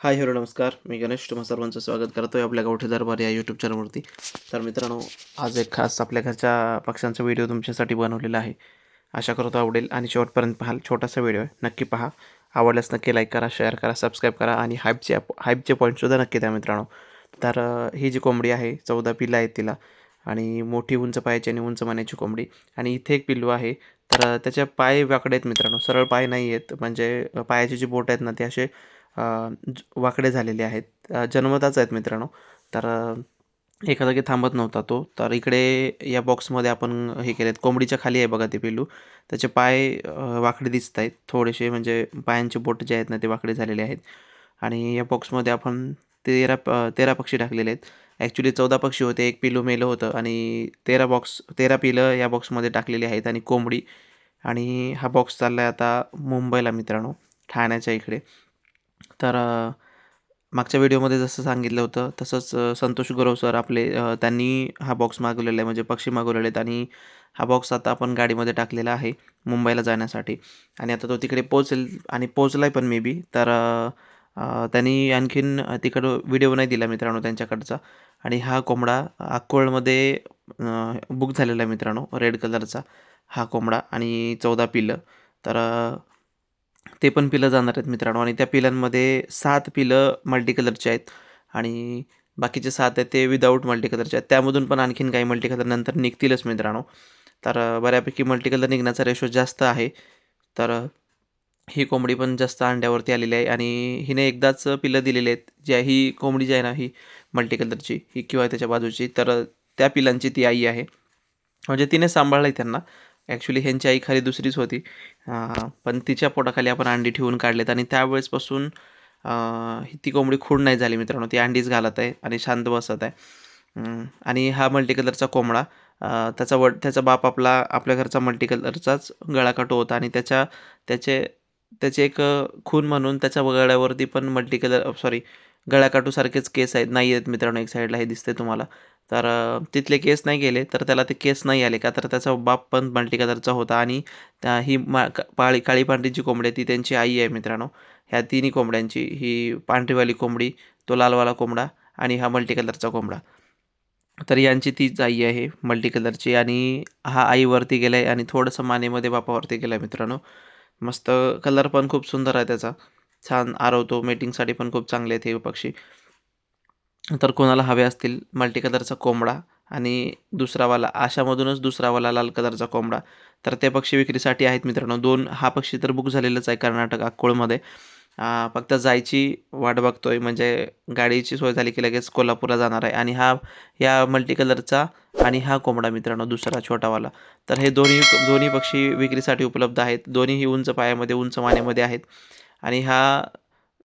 Hi hello नमस्कार. मी गणेश. तुम्हा सर्वांचं स्वागत करतो आहे आपल्या गावठी दरबार या यूट्यूब चॅनलवरती तर मित्रांनो आज एक खास आपल्या घरच्या पक्ष्यांचा व्हिडिओ तुमच्यासाठी बनवलेला आहे. आशा करतो आवडेल आणि शेवटपर्यंत पाहाल. छोटासा व्हिडिओ आहे. नक्की पहा. आवडल्यास नक्की लाईक करा शेअर करा सबस्क्राईब करा आणि हाईपचे हाईपचे पॉईंटसुद्धा नक्की द्या मित्रांनो. तर ही जी कोंबडी आहे चौदा पिल्लं आहेत तिला. आणि मोठी उंच पायाची आणि उंच मान्याची कोंबडी. आणि इथे एक पिल्लू आहे. तर त्याच्या त्याचे पाय वाकडे आहेत मित्रांनो. सरळ पाय नाही आहेत म्हणजे पायाचे जे बोट आहेत ना ते असे वाकडे झालेले आहेत. जन्मताच आहेत मित्रांनो. तर एका जागी थांबत नव्हता तो. तर इकडे या बॉक्समध्ये आपण हे केले आहेत कोंबडीच्या खाली आहे बघा ते पिल्लू. त्याचे पाय वाकडे दिसत आहेत. थोडेसे म्हणजे पायांचे बोट जे आहेत ना ते वाकडे झालेले आहेत. आणि या बॉक्समध्ये आपण तेरा तेरा पक्षी टाकलेले आहेत. ॲक्च्युली चौदा पक्षी होते. एक पिल्लू मेलं होतं. आणि तेरा बॉक्स तेरा पिलं या बॉक्समध्ये टाकलेली आहेत आणि कोंबडी. आणि हा बॉक्स चालला आहे आता मुंबईला मित्रांनो. ठाण्याच्या इकडे. तर मागच्या व्हिडिओमध्ये जसं सांगितलं होतं तसंच संतोष गुरव सर आपले त्यांनी हा बॉक्स मागवलेला आहे म्हणजे पक्षी मागवलेले आहेत आणि हा बॉक्स आता आपण गाडीमध्ये टाकलेला आहे मुंबईला जाण्यासाठी. आणि आता तो तिकडे पोचेल आणि पोहोचला आहे पण मे बी तर त्यांनी आणखीन तिकडं व्हिडिओ नाही दिला मित्रांनो त्यांच्याकडचा. आणि हा कोंबडा अक्कोळमध्ये बुक झालेला आहे मित्रांनो रेड कलरचा हा कोंबडा आणि चौदा पिलं तर ते पण पिलं जाणार आहेत मित्रांनो. आणि त्या पिलांमध्ये सात पिलं मल्टी कलरचे आहेत. आणि बाकीचे सात आहेत ते विदाऊट मल्टी कलरचे आहेत. त्यामधून पण आणखीन काही मल्टी कलर नंतर निघतीलच मित्रांनो. तर बऱ्यापैकी मल्टी कलर निघण्याचा रेशो जास्त आहे. तर ही कोंबडी पण जास्त अंड्यावरती आलेली आहे. आणि हिने एकदाच पिलं दिलेली आहेत. ज्या ही कोंबडी जी आहे ना ही मल्टी कलरची ही किंवा त्याच्या बाजूची. तर त्या पिलांची ती आई आहे. म्हणजे तिने सांभाळलं आहे त्यांना. ॲक्च्युली ह्यांची आई खाली दुसरीच होती. पण तिच्या पोटाखाली आपण अंडी ठेवून काढलेत आणि त्यावेळेसपासून ही ती कोंबडी खूण नाही झाली मित्रांनो. ती अंडीच घालत आहे आणि शांत बसत आहे. आणि हा मल्टी कलरचा कोंबडा त्याचा वड त्याचा बाप आपला आपल्या घरचा मल्टी कलरचाच गळाकाटो होता आणि त्याच्या त्याचे त्याचे एक खून म्हणून त्याच्या गळ्यावरती पण मल्टी कलर सॉरी गळ्याकाटूसारखेच केस आहेत. नाही आहेत मित्रांनो एक साईडला हे दिसते तुम्हाला. तर तिथले केस नाही गेले तर त्याला ते केस नाही आले का? तर त्याचा बाप पण मल्टी कलरचा होता आणि त्या ही मा पाळी काळी पांढरी जी कोंबडी आहे ती त्यांची आई आहे मित्रांनो. ह्या तिन्ही कोंबड्यांची ही पांढरीवाली कोंबडी तो लालवाला कोंबडा आणि हा मल्टी कलरचा कोंबडा. तर यांची तीच आई आहे मल्टी कलरची आणि हा आईवरती गेला आहे आणि थोडंसं मानेमध्ये बापावरती गेला आहे मित्रांनो. मस्त कलर पण खूप सुंदर आहे त्याचा. छान आरवतो मेटिंगसाठी पण खूप चांगले आहेत हे पक्षी. तर कोणाला हवे असतील मल्टी कलरचा कोंबडा आणि दुसरावाला आशामधूनच दुसरावाला लाल कलरचा कोंबडा. तर ते पक्षी विक्रीसाठी आहेत मित्रांनो. दोन हा पक्षी तर बुक झालेलाच आहे कर्नाटक अक्कोळमध्ये. फक्त जायची वाट बघतोय. म्हणजे गाडीची सोय झाली की लगेच कोल्हापूरला जाणार आहे. आणि हा या मल्टी कलरचा आणि हा कोंबडा मित्रांनो दुसरा छोटावाला. तर हे दोन्ही दोन्ही पक्षी विक्रीसाठी उपलब्ध आहेत. दोन्हीही उंच पायामध्ये उंच मानेमध्ये आहेत. आणि हा